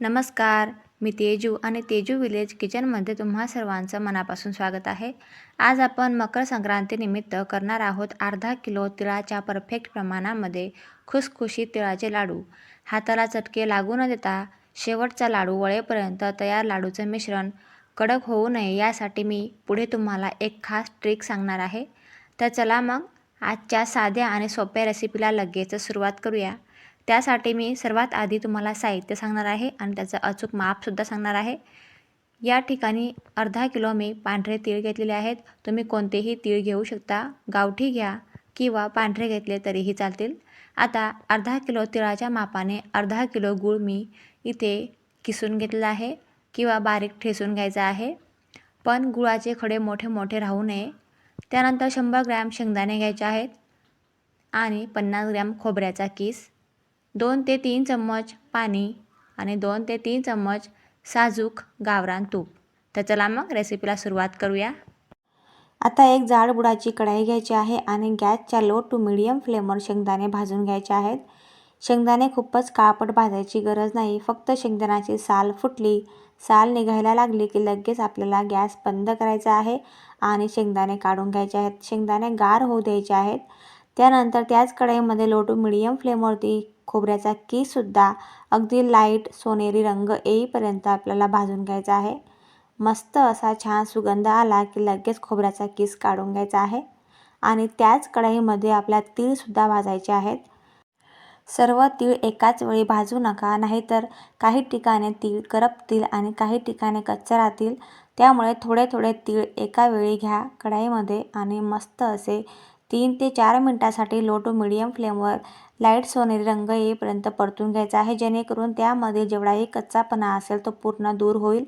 नमस्कार मी तेजू आणि तेजू विलेज किचनमध्ये तुम्हा सर्वांचं मनापासून स्वागत आहे. आज आपण मकर संक्रांतीनिमित्त करणार आहोत अर्धा किलो तिळाच्या परफेक्ट प्रमाणामध्ये खुसखुशीत तिळाचे लाडू. हाताला चटके लागू न देता शेवटचा लाडू वळेपर्यंत तयार लाडूचं मिश्रण कडक होऊ नये यासाठी मी पुढे तुम्हाला एक खास ट्रिक सांगणार आहे. तर चला मग आजच्या साध्या आणि सोप्या रेसिपीला लगेच सुरुवात करूया. त्यासाठी मी सर्वात आधी तुम्हाला साहित्य सांगणार आहे आणि त्याचं अचूक मापसुद्धा सांगणार आहे. या ठिकाणी अर्धा किलो मी पांढरे तीळ घेतलेले आहेत. तुम्ही कोणतेही तीळ घेऊ शकता गावठी घ्या किंवा पांढरे घेतले तरीही चालतील. आता अर्धा किलो तिळाच्या मापाने अर्धा किलो गूळ मी इथे किसून घेतलेला आहे किंवा बारीक ठेसून घ्यायचा आहे. पण गुळाचे खडे मोठे मोठे राहू नये. त्यानंतर शंभर ग्रॅम शेंगदाणे घ्यायचे आहेत आणि पन्नास ग्रॅम खोबऱ्याचा किस. दोन ते तीन चम्मच पाणी आणि दोन ते तीन चम्मच साजूक गावरान तूप. तर चला मग रेसिपीला सुरुवात करूया. आता एक जाड बुडाची कढाई घ्यायची आहे आणि गॅसच्या लो टू मिडियम फ्लेमवर शेंगदाणे भाजून घ्यायचे आहेत. शेंगदाणे खूपच काळपट भाजायची गरज नाही. फक्त शेंगदाण्याची साल फुटली साल निघायला लागली की लगेच आपल्याला गॅस बंद करायचा आहे आणि शेंगदाणे काढून घ्यायचे आहेत. शेंगदाणे गार होऊ द्यायचे आहेत. त्यानंतर त्याच कढईमध्ये लो टू मिडियम फ्लेमवरती खोबऱ्याचा कीसुद्धा अगदी लाइट सोनेरी रंग येईपर्यंत आपल्याला भाजून घ्यायचा आहे. मस्त असा छान सुगंध आला की लगेच खोबऱ्याचा केस काढून घ्यायचा आहे. आणि त्याच कढईमध्ये आपल्या तीळसुद्धा भाजायचे आहेत. सर्व तीळ एकाच वेळी भाजू नका नाहीतर काही ठिकाणी तीळ करपतील आणि काही ठिकाणी कच्चे राहतील. त्यामुळे थोडे थोडे तीळ एका वेळी घ्या कढाईमध्ये आणि मस्त असे तीन ते चार मिनटासाठी लो टू मिडियम फ्लेमवर लाइट सोनेरी रंग येईपर्यंत परतून घ्यायचा आहे. जेणेकरून त्यामध्ये जेवढाही कच्चापणा असेल तो पूर्ण दूर होईल.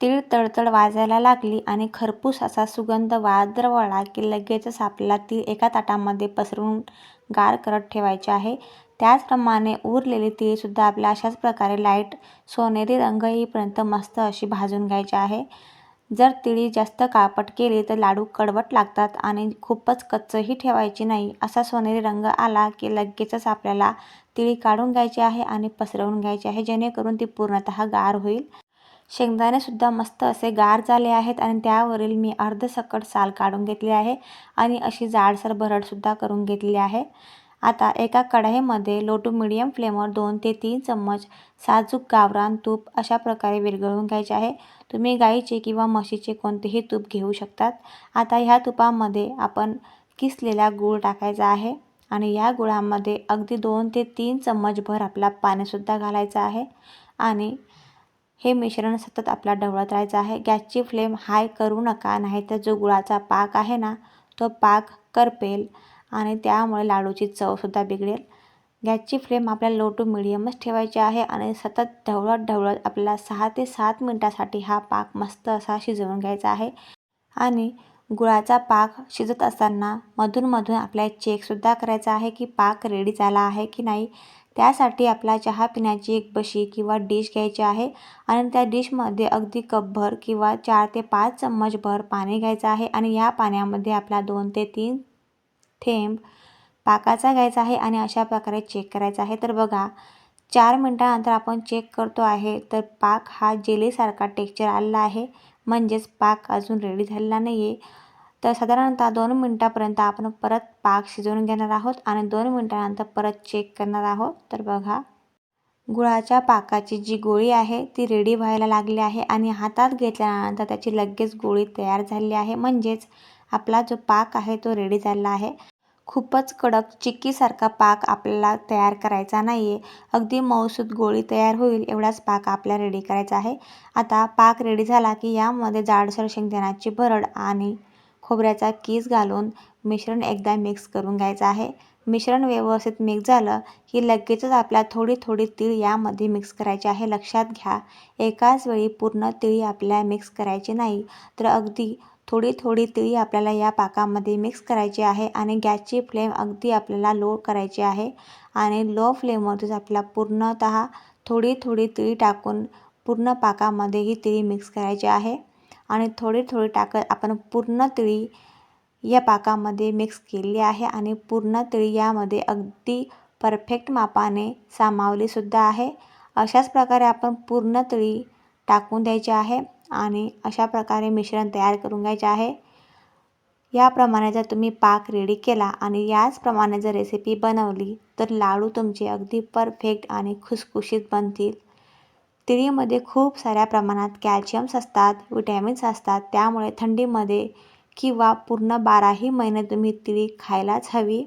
तीळ तडतड वाजायला लागली आणि खरपूस असा सुगंध वादरवळा की लगेचच आपल्याला तीळ एका ताटामध्ये पसरून गार करत ठेवायचे आहे. त्याचप्रमाणे उरलेली तीळसुद्धा आपल्या अशाच प्रकारे लाइट सोनेरी रंग येईपर्यंत मस्त अशी भाजून घ्यायची आहे. जर तिळी जास्त काळपट केली तर लाडू कडवट लागतात आणि खूपच कच्चंही ठेवायची नाही. असा सोनेरी रंग आला की लगेचच आपल्याला तिळी काढून घ्यायची आहे आणि पसरवून घ्यायची आहे जेणेकरून ती पूर्णतः गार होईल. शेंगदाणेसुद्धा मस्त असे गार झाले आहेत आणि त्यावरील मी अर्धसकट साल काढून घेतली आहे आणि अशी जाडसर भरडसुद्धा करून घेतली आहे. आता एका कढईमध्ये लो टू मिडियम फ्लेमवर दोन ते तीन चम्मच साजूक गावरान तूप अशा प्रकारे विरघळून घ्यायचे आहे. तुम्ही गाईचे किंवा म्हशीचे कोणतेही तूप घेऊ शकतात. आता ह्या तुपामध्ये आपण किसलेला गूळ टाकायचा आहे आणि या गुळामध्ये अगदी दोन ते तीन चम्मचभर आपला पाणीसुद्धा घालायचं आहे आणि हे मिश्रण सतत आपला ढवळत राहायचं आहे. गॅसची फ्लेम हाय करू नका नाहीतर जो गुळाचा पाक आहे ना तो पाक करपेल. आणि त्यामुळे लाडूची चवसुद्धा बिघडेल. गॅसची फ्लेम आपल्याला लो टू मिडियमच ठेवायची आहे आणि सतत ढवळत ढवळत आपल्याला सहा ते सात मिनटासाठी हा पाक मस्त असा शिजवून घ्यायचा आहे. आणि गुळाचा पाक शिजत असताना मधूनमधून आपल्याला चेकसुद्धा करायचा आहे की पाक रेडी झाला आहे की नाही. त्यासाठी आपला चहा पिण्याची एक बशी किंवा डिश घ्यायची आहे आणि त्या डिशमध्ये अगदी कपभर किंवा चार ते पाच चम्मचभर पाणी घ्यायचं आहे आणि या पाण्यामध्ये आपला दोन ते तीन थेंब पाकाचा घ्यायचा आहे आणि अशा प्रकारे चेक करायचा आहे. तर बघा चार मिनटानंतर आपण चेक करतो आहे. तर पाक हा जेलीसारखा टेक्चर आलेला आहे. म्हणजेच पाक अजून रेडी झालेला नाही आहे तर साधारणतः दोन मिनटापर्यंत आपण परत पाक शिजवून घेणार आहोत आणि दोन मिनटानंतर परत चेक करणार आहोत. तर बघा गुळाच्या पाकाची जी गोळी आहे ती रेडी व्हायला लागली आहे आणि हातात घेतल्यानंतर त्याची लगेच गोळी तयार झाली आहे. म्हणजेच आपला जो पाक आहे तो रेडी झाला आहे. खूपच कडक चिक्कीसारखा पाक आपल्याला तयार करायचा नाही आहे अगदी मऊसूद गोळी तयार होईल एवढाच पाक आपल्याला रेडी करायचा आहे. आता पाक रेडी झाला की यामध्ये जाडसर शेंगदाण्याची भरड आणि खोबऱ्याचा कीस घालून मिश्रण एकदा मिक्स करून घ्यायचं आहे. मिश्रण व्यवस्थित मिक्स झालं की लगेचच आपल्याला थोडी थोडी तीळ यामध्ये मिक्स करायची आहे. लक्षात घ्या एकाच वेळी पूर्ण तिळी आपल्याला मिक्स करायची नाही. तर अगदी थोडी थोडी तिळी आपल्याला या पाकामध्ये मिक्स करायची आहे आणि गॅसची फ्लेम अगदी आपल्याला लो करायची आहे. आणि लो फ्लेमवरतीच आपल्याला पूर्णतः थोडी थोडी तिळी टाकून पूर्ण पाकामध्ये ही तिळी मिक्स करायची आहे. आणि थोडी थोडी टाकत आपण पूर्ण तिळी या पाकामध्ये मिक्स केली आहे आणि पूर्ण तिळी यामध्ये अगदी परफेक्ट मापाने सामावलीसुद्धा आहे. अशाच प्रकारे आपण पूर्ण तिळी टाकून द्यायची आहे. आणि अशा प्रकारे मिश्रण तयार करून घ्यायचे आहे. याप्रमाणे जर तुम्ही पाक रेडी केला आणि याचप्रमाणे जर रेसिपी बनवली तर लाडू तुमचे अगदी परफेक्ट आणि खुसखुशीत बनतील. तिळीमध्ये खूप साऱ्या प्रमाणात कॅल्शियम्स असतात विटॅमिन्स असतात त्यामुळे थंडीमध्ये किंवा पूर्ण बाराही महिने तुम्ही तिळी खायलाच हवी.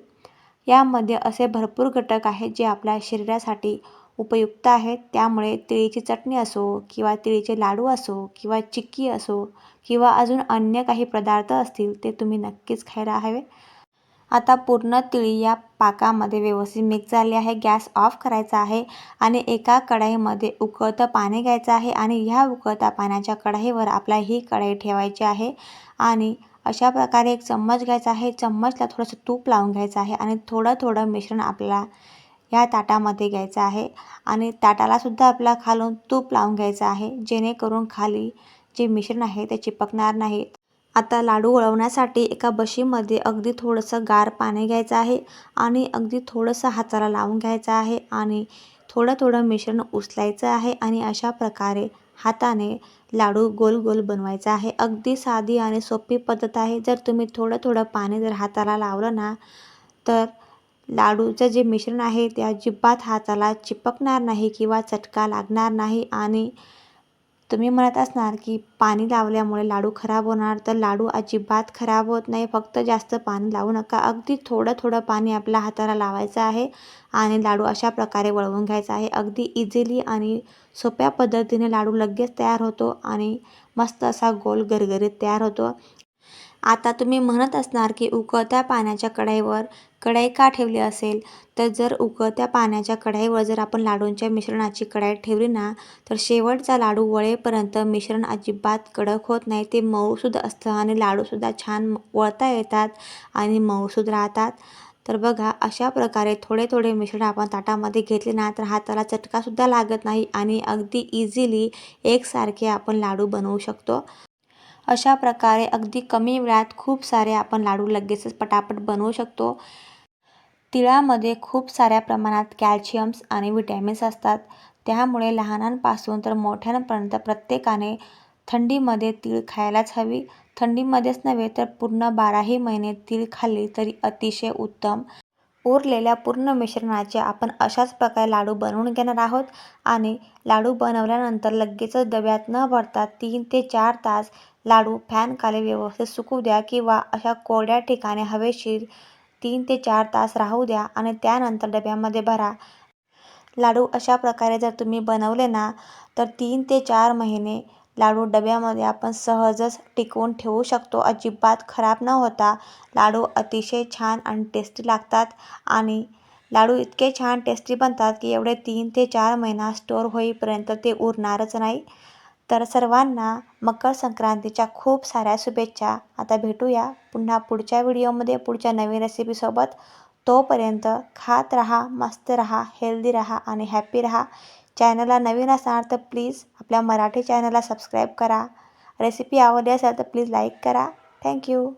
यामध्ये असे भरपूर घटक आहेत जे आपल्या शरीरासाठी उपयुक्त आहेत. त्यामुळे तिळीची चटणी असो किंवा तिळीचे लाडू असो किंवा चिक्की असो किंवा अजून अन्य काही पदार्थ असतील ते तुम्ही नक्कीच खायला हवे. आता पूर्ण तिळी या पाकामध्ये व्यवस्थित मिक्स झाली आहे. गॅस ऑफ करायचा आहे आणि एका कढाईमध्ये उकळतं पाणी घ्यायचं आहे आणि ह्या उकळत्या पाण्याच्या कढाईवर आपला ही कढाई ठेवायची आहे आणि अशा प्रकारे एक चम्मच घ्यायचा आहे. चम्मचला थोडंसं तूप लावून घ्यायचं आहे आणि थोडं थोडं मिश्रण आपल्याला या ताटामध्ये घ्यायचं आहे आणि ताटालासुद्धा आपला खालून तूप लावून घ्यायचं आहे जेणेकरून खाली जे मिश्रण आहे ते चिपकणार नाही. आता लाडू वळवण्यासाठी एका बशीमध्ये अगदी थोडंसं गार पाणी घ्यायचं आहे आणि अगदी थोडंसं हाताला लावून घ्यायचं आहे आणि थोडं थोडं मिश्रण उचलायचं आहे आणि अशा प्रकारे हाताने लाडू गोल गोल बनवायचा आहे. अगदी साधी आणि सोपी पद्धत आहे. जर तुम्ही थोडं थोडं पाणी जर हाताला लावलं ना तर लाडूचं जे मिश्रण आहे ते अजिबात हाताला चिपकणार नाही किंवा चटका लागणार नाही. आणि तुम्ही म्हणत असणार की पाणी लावल्यामुळे लाडू खराब होणार तर लाडू अजिबात खराब होत नाही. फक्त जास्त पाणी लावू नका. अगदी थोडं थोडं पाणी आपल्या हाताला लावायचं आहे आणि लाडू अशा प्रकारे वळवून घ्यायचा आहे. अगदी इझिली आणि सोप्या पद्धतीने लाडू लगेच तयार होतो आणि मस्त असा गोल गरगरीत तयार होतो. आता तुम्ही म्हणत असणार की उकळत्या पाण्याच्या कढईवर कढई का ठेवली असेल? तर जर उकळत्या पाण्याच्या कढईवर जर आपण लाडूंच्या मिश्रणाची कढाई ठेवली ना तर शेवटचा लाडू वळेपर्यंत मिश्रण अजिबात कडक होत नाही. ते मऊसूद असतं आणि लाडूसुद्धा छान वळता येतात आणि मऊसूद राहतात. तर बघा अशा प्रकारे थोडे थोडे मिश्रण आपण ताटामध्ये घेतले ना तर हाताला चटकासुद्धा लागत नाही आणि अगदी इझिली एकसारखे आपण लाडू बनवू शकतो. अशा प्रकारे अगदी कमी वेळात खूप सारे आपण लाडू लगेचच पटापट बनवू शकतो. तिळामध्ये खूप साऱ्या प्रमाणात कॅल्शियम्स आणि विटॅमिन्स असतात. त्यामुळे लहानांपासून तर मोठ्यांपर्यंत प्रत्येकाने थंडीमध्ये तीळ खायलाच हवी. थंडीमध्येच नव्हे तर पूर्ण बाराही महिने तीळ खाल्ली तरी अतिशय उत्तम. उरलेल्या पूर्ण मिश्रणाचे आपण अशाच प्रकारे लाडू बनवून घेणार आहोत आणि लाडू बनवल्यानंतर लगेचच डब्यात न भरता तीन ते चार तास लाडू फॅनखाली व्यवस्थित सुकू द्या किंवा अशा कोरड्या ठिकाणी हवेशीर तीन ते चार तास राहू द्या आणि त्यानंतर डब्यामध्ये भरा. लाडू अशा प्रकारे जर तुम्ही बनवले ना तर तीन ते चार महिने लाडू डब्यामध्ये आपण सहजच टिकवून ठेवू शकतो. अजिबात खराब न होता लाडू अतिशय छान आणि टेस्टी लागतात आणि लाडू इतके छान टेस्टी बनतात की एवढे तीन ते चार महिना स्टोअर होईपर्यंत ते उरणारच नाही. तर सर्वांना मकर संक्रांतीच्या खूप साऱ्या शुभेच्छा. आता भेटूया पुन्हा पुढच्या व्हिडिओमध्ये. पुढच्या नवीन रेसिपीसोबत तोपर्यंत खात राहा मस्त राहा हेल्दी राहा आणि हॅपी राहा. चॅनलला नवीन असणार तर प्लीज आपल्या मराठी चॅनलला सबस्क्राईब करा. रेसिपी आवडली असेल तर प्लीज लाईक करा. थँक्यू